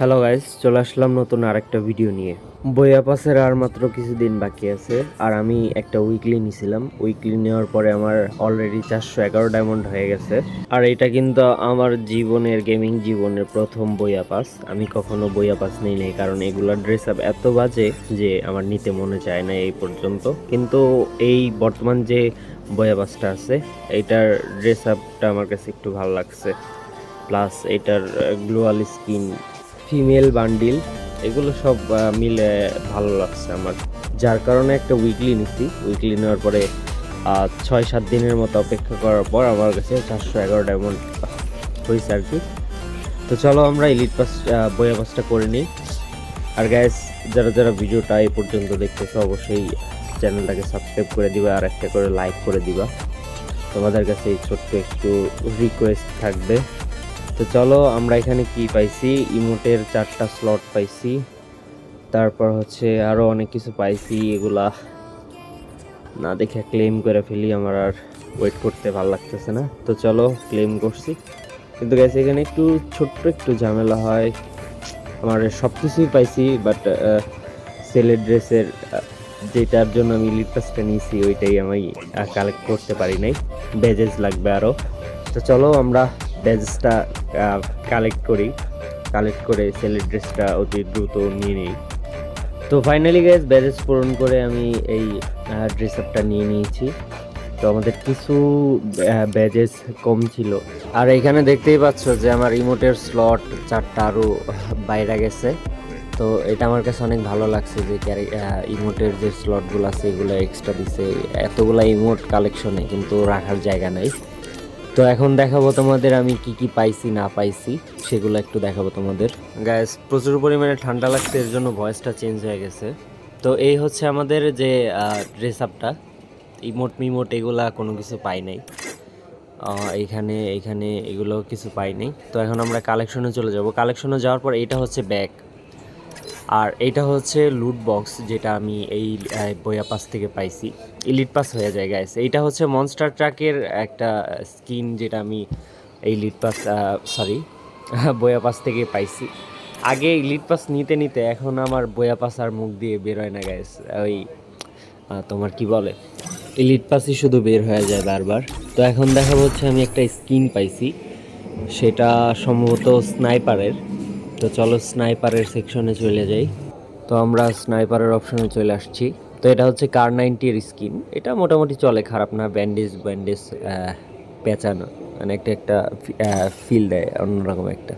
Hello guys চলে আসলাম নতুন আরেকটা ভিডিও নিয়ে। বইয়া পাসের আর মাত্র কিছুদিন বাকি আছে, আর আমি একটা উইকলি নিছিলাম। উইকলি নেওয়ার পরে আমার অলরেডি চারশো এগারো ডায়মন্ড হয়ে গেছে। আর এটা কিন্তু আমার জীবনের গেমিং জীবনের প্রথম বইয়া পাস আমি কখনো বইয়া পাস নেই নাই, কারণ এগুলোর ড্রেস আপ এত বাজে যে আমার নিতে মনে চায় না এই পর্যন্ত। কিন্তু এই বর্তমান যে বইয়া পাসটা আছে এইটার ড্রেস আপটা আমার কাছে একটু ভালো লাগছে। প্লাস এটার গ্লোয়াল স্কিন ফিমেল বান্ডিল এগুলো সব মিলে ভালো লাগছে আমার। যার কারণে একটা উইকলি নিছি। উইকলি নেওয়ার পরে ছয় সাত দিনের মতো অপেক্ষা করার পর আমার কাছে চারশো এগারো ডায়মন্ড হয়েছে আর কি। তো চলো আমরা ইলিট পাস বইয়া পাসটা করে নিই। আর গ্যাস যারা যারা ভিডিওটা এই পর্যন্ত দেখতেছো, অবশ্যই চ্যানেলটাকে সাবস্ক্রাইব করে দিবা আর একটা করে লাইক করে দিবা। তোমাদের কাছে এই ছোট্ট একটু রিকোয়েস্ট থাকবে। তো চলো, আমরা এখানে কি পাইছি? ইমোটের চারটা স্লট পাইছি। তারপর হচ্ছে আরও অনেক কিছু পাইছি, এগুলা না দেখে ক্লেম করে ফেলি, আমার আর ওয়েট করতে ভালো লাগতেছে না। তো চলো ক্লেম করছি। কিন্তু গেছে এখানে একটু ছোট্ট একটু ঝামেলা হয়। আমার সব কিছুই পাইছি বাট সেলের ড্রেসের যেটার জন্য আমি লিড পাসটা নিয়েছি, ওইটাই আমি কালেক্ট করতে পারি নাই। বেজেস লাগবে আরও তো চলো, আমরা ব্যাজেসটা কালেক্ট করি। কালেক্ট করে সেলের ড্রেসটা অতি দ্রুত নিয়ে নিই। তো ফাইনালি গ্যাস ব্যাজেস পূরণ করে আমি এই ড্রেস আপটা নিয়ে নিয়েছি। তো আমাদের কিছু ব্যাজেস কম ছিল। আর এখানে দেখতেই পাচ্ছ যে আমার ইমোটের স্লট চারটা আরও বাইরে গেছে। তো এটা আমার কাছে অনেক ভালো লাগছে যে ইমোটের যে স্লটগুলো আছে, এগুলো এক্সট্রা দিছে। এতগুলা ইমোট কালেকশনে কিন্তু রাখার জায়গা নেই। তো এখন দেখাবো তোমাদের আমি কি কি পাইছি, না পাইছি, সেগুলো একটু দেখাবো তোমাদের। গ্যাস প্রচুর পরিমাণে ঠান্ডা লাগছে, এর জন্য ভয়েসটা চেঞ্জ হয়ে গেছে। তো এই হচ্ছে আমাদের যে ড্রেস আপটা ইমোট মিমোট এগুলা কোনো কিছু পাই নাই। এইখানে এইখানে এগুলো কিছু পাই নাই। তো এখন আমরা কালেকশনে চলে যাব। কালেকশনে যাওয়ার পর এটা হচ্ছে ব্যাগ আর এইটা হচ্ছে লুট বক্স যেটা আমি এই বইয়া পাস থেকে পাইছি। ইলিট পাস হয়ে যায় গাইস এইটা হচ্ছে মনস্টার ট্রাকের একটা স্কিন যেটা আমি এই লিড পাস সরি বইয়া পাস থেকে পাইছি। আগে লিড পাস নিতে নিতে এখন আমার বইয়া পাস আর মুখ দিয়ে বেরোয় না গাইস ওই তোমার কি বলে? ইলিট পাসই শুধু বের হয়ে যায় বারবার। তো এখন দেখা হচ্ছে আমি একটা স্কিন পাইছি। সেটা সম্ভবত স্নাইপারের তো চলো স্নাইপারের সেকশনে চলে যাই। তো আমরা স্নাইপারের অপশনে চলে আসছি। তো এটা হচ্ছে কার নাইনটির স্কিন। এটা মোটামুটি চলে, খারাপ না, ব্যান্ডেজ ব্যান্ডেজ পেঁচানো। মানে একটা একটা ফিল দেয়, অন্যরকম একটা।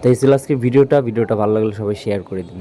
তো এই ছিল আজকে ভিডিওটা। ভিডিওটা ভালো লাগলে সবাই শেয়ার করে দিন।